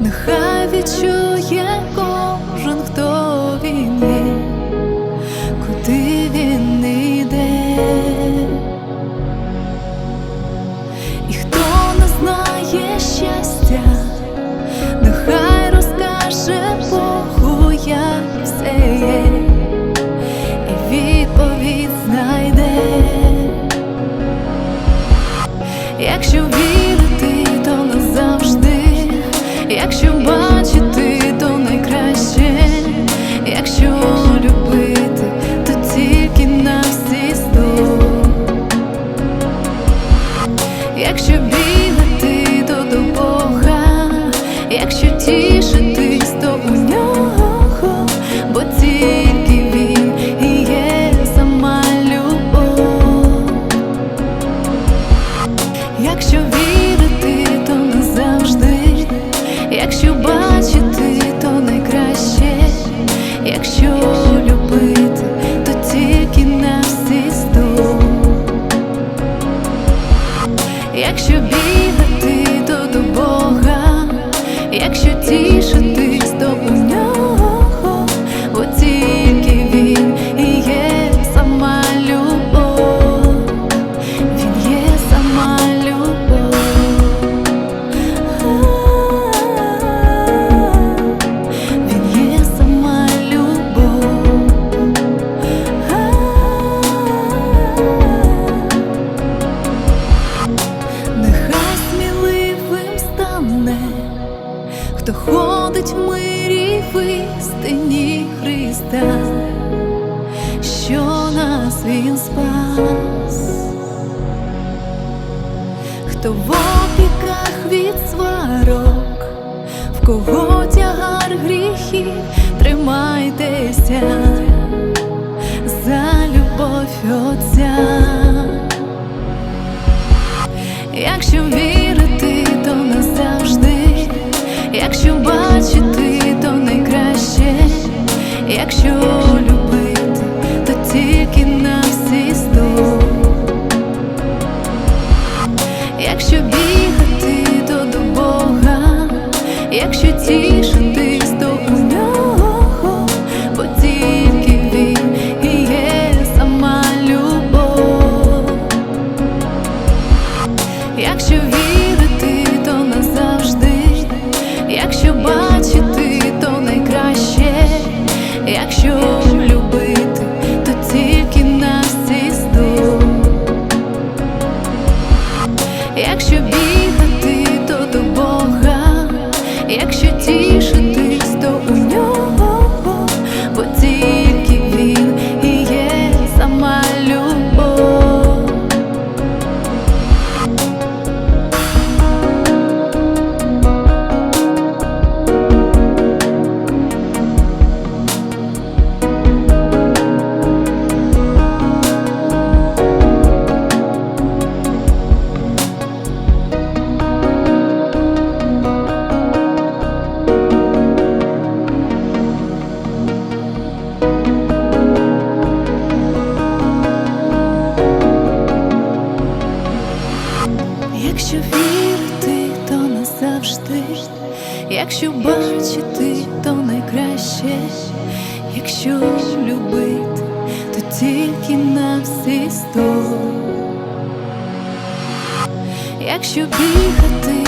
нехай відчує кожен, хто він є, куди він йде, і хто не знає щастя, нехай розкаже Богу, як все є, і відповідь знайде. Якщо 你说 Христа, що нас Він спас, хто в опіках від сварок, в кого тягар гріхи тримайтеся за любов Отця, якщо вірити, то назавжди, якщо бачити. якщо. Якщо бачити, то найкраще, якщо любити, то тільки на всі сто, якщо бігати.